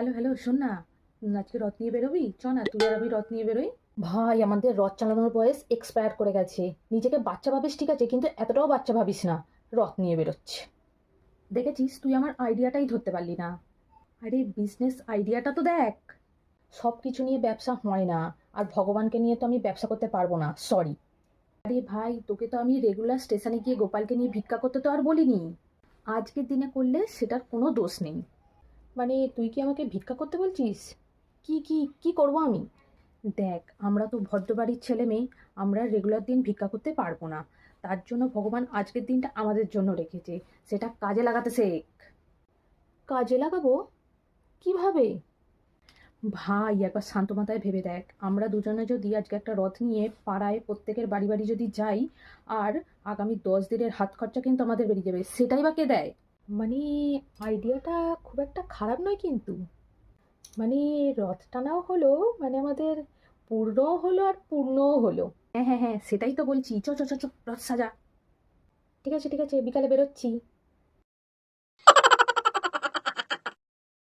Hello hello শোন না। আজকে রথ নিয়ে বেরোবি? চ না, তুই আর আমি রথ নিয়ে বেরোই। ভাই, আমাদের রথ চালানোর বয়স এক্সপায়ার করে গেছে। নিজেকে বাচ্চা ভাবিস, ঠিক আছে, কিন্তু এতটাও বাচ্চা ভাবিস না। রথ নিয়ে বেরোচ্ছে। দেখেছিস, তুই আমার আইডিয়াটাই ধরতে পারলি না। আরে বিজনেস আইডিয়াটা তো দেখ। সব কিছু নিয়ে ব্যবসা হয় না। আর ভগবানকে নিয়ে তো আমি ব্যবসা করতে পারব না সরি আরে ভাই, তোকে তো আমি রেগুলার স্টেশনে গিয়ে গোপালকে নিয়ে ভিক্ষা করতে তো আর বলিনি। আজকের দিনে করলে সেটার কোনো দোষ নেই। মানে তুই কি আমাকে ভিক্ষা করতে বলছিস? কি কি কি করব আমি? দেখ, আমরা তো ভদ্র বাড়ির ছেলে মেয়ে, আমরা রেগুলার দিন ভিক্ষা করতে পারব না। তার জন্য ভগবান আজকের দিনটা আমাদের জন্য রেখেছে। সেটা কাজে লাগাতে শেখ। কাজে লাগাবো? কীভাবে? ভাই, একবার শান্ত মাথায় ভেবে দেখ। আমরা দুজনে যদি আজকে একটা রথ নিয়ে পাড়ায় প্রত্যেকের বাড়ি বাড়ি যদি যাই, আর আগামী দশ দিনের হাত খরচা কিন্তু আমাদের বেরিয়ে যাবে। সেটাই বা কে দেয়? মানে আইডিয়াটা খুব একটা খারাপ নয় কিন্তু। মানে রথ টানাও হলো মানে আমাদের পূর্ণও হলো আর পূর্ণও হলো। হ্যাঁ হ্যাঁ হ্যাঁ সেটাই তো বলছি। চ চ চ চ রথ সাজা। ঠিক আছে ঠিক আছে বিকালে বেরোচ্ছি।